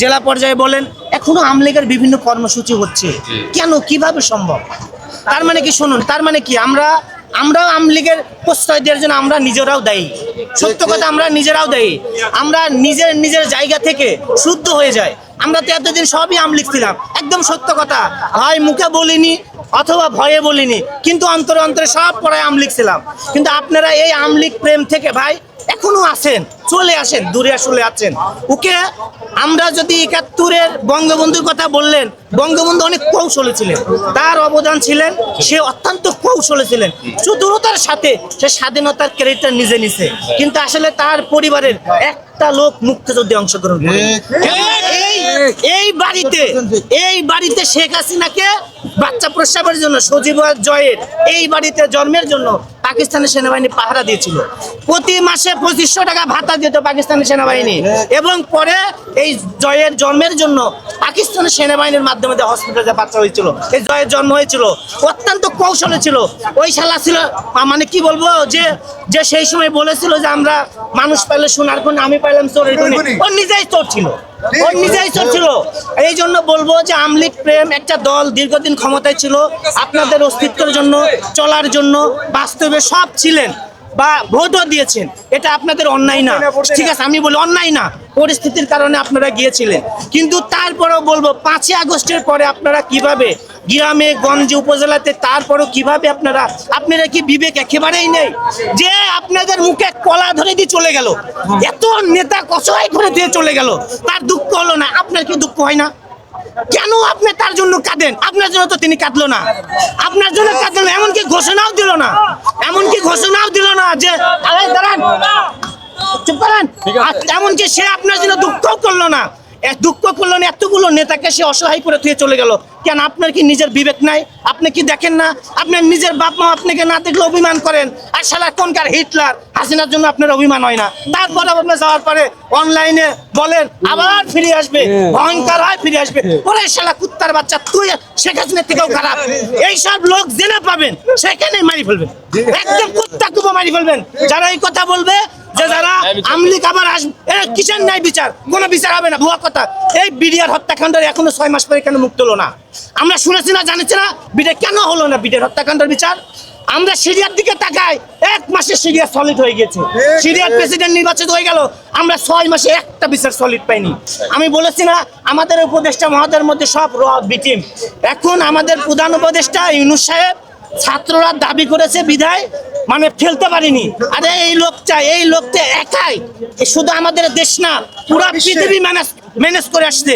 জেলা পর্যায়ে বলেন এখনও আমলিগের বিভিন্ন কর্মসূচি হচ্ছে। কেন? কীভাবে সম্ভব? তার মানে কি? শুনুন তার মানে কি? আমরা আমরাও আমলিগের প্রশ্রয় দেওয়ার জন্য আমরা নিজেরাও দায়ী। সত্য কথা আমরা নিজেরাও দায়ী। আমরা নিজের নিজের জায়গা থেকে শুদ্ধ হয়ে যায় আমরা তো এতদিন সবই আমলিগ ছিলাম। একদম সত্য কথা। হয় মুখে বলিনি অথবা ভয়ে বলিনি কিন্তু অন্তরে অন্তরে সব পড়ায় আমলিগ ছিলাম। কিন্তু আপনারা এই আমলিগ প্রেম থেকে ভাই এখনও আছেন, চলে আসেন, দূরে আসলে আছেন। ওকে, আমরা যদি একাত্তরের বঙ্গবন্ধুর কথা বললেন, বঙ্গবন্ধু অনেক কৌশলে ছিলেন। তার অবদান ছিলেন, সে অত্যন্ত কৌশলে ছিলেন। চতুরতার সাথে সে স্বাধীনতার ক্রেডিটটা নিজে নিছে। কিন্তু আসলে তার পরিবারের একটা লোক মুক্তিযুদ্ধে অংশগ্রহণ এই বাড়িতে এই বাড়িতে শেখ হাসিনাকে বাচ্চা প্রস্রাবের জন্য, সজীব জয়ের, এই বাড়িতে জন্মের জন্য পাকিস্তানের সেনাবাহিনী পাহারা দিয়েছিল। প্রতি মাসে পঁচিশশো টাকা ভাতা দিত পাকিস্তানের সেনাবাহিনী। এবং পরে এই জয়ের জন্মের জন্য পাকিস্তানের সেনাবাহিনীর মাধ্যমে যে হসপিটালে বাচ্চা হয়েছিল এই জয়ের জন্ম হয়েছিল অত্যন্ত কৌশলে ছিল। ওই শালা ছিল মানে কি বলব যে যে সেই সময় বলেছিল যে আমরা মানুষ পাইলে সোনার কোন আমি পাইলাম চোরের কোণে ও নিজেই চোর ছিল। ও নিজেই চোর ছিল। এই জন্য বলব যে আমলিক প্রেম একটা দল দীর্ঘদিন ক্ষমতায় ছিল। আপনাদের অস্তিত্বের জন্য চলার জন্য বাস্তবে সব ছিলেন। বা ভোটও দিয়েছেন এটা আপনাদের অন্যায় না। ঠিক আছে আমি বলি অন্যায় না পরিস্থিতির কারণে আপনারা গিয়েছিলেন। কিন্তু তারপরেও বলব পাঁচই আগস্টের পরে আপনারা কীভাবে গ্রামে গঞ্জে উপজেলাতে তারপরও কীভাবে আপনারা আপনারা কি বিবেক একেবারেই নেই? যে আপনাদের মুখে কলা ধরে দিয়ে চলে গেল এত নেতা কসবাই করে দিয়ে চলে গেল তার দুঃখ হলো না আপনার কি দুঃখ হয় না? কেন আপনি তার জন্য কাঁদেন? আপনার জন্য তো তিনি কাঁদলো না। আপনার জন্য কাঁদলো না এমনকি ঘোষণাও দিল না। এমনকি ঘোষণাও দিল না যে আরে দাঁড়ান। চুপ করেন। এমনকি সে আপনার জন্য দুঃখ করল না। এ দুঃখ করল না এতগুলো নেতাকে সে অসহায় করে থুয়ে চলে গেল। কেন আপনার কি নিজের বিবেক নাই? আপনি কি দেখেন না? আপনার নিজের বাপ মা আপনাকে না দেখলে অভিমান করেন? আর শালা কোনকার হিটলার হাসিনার জন্য আপনার অভিমান হয় না। তারপরে আপনি যাওয়ার পরে অনলাইনে বলেন আবার ফিরে আসবে ভয়ঙ্কর হয় ফিরে আসবে। ওরে শালা কুত্তার বাচ্চা তুই শেখ হাসিনার থেকেও খারাপ। এইসব লোক জেনে পাবেন সেখানেই মারি ফেলবেন। একদম কুত্তা কুপো মারি ফেলবেন। যারা এই কথা বলবে যে যারা আমলিক আবার আসবে কিসের ন্যায় বিচার? কোনো বিচার হবে না ভুয়া কথা। এই বিডিআর হত্যাকাণ্ডের এখনও ছয় মাস পরে কেন মুক্ত হলো না? আমরা শুনেছি না জানিছি না বিডে কেন হলো না বিডিআর হত্যাকাণ্ডের বিচার? আমরা সিরিয়ার দিকে তাকাই এক মাসে সিরিয়া সলিড হয়ে গেছে সিরিয়ার প্রেসিডেন্ট নির্বাচিত হয়ে গেল আমরা ছয় মাসে একটা বিচার সলিড পাইনি। আমি বলেছি না আমাদের উপদেষ্টা মহাদের মধ্যে সব র বিটিম এখন আমাদের প্রধান উপদেষ্টা ইউনুস সাহেব ছাত্ররা দাবি করেছে বিধায় মানে ফেলতে পারিনি। আরে এই লোকটা এই লোকটা একাই শুধু আমাদের দেশ না পুরা পৃথিবী ম্যানেজ ম্যানেজ করে আসছে।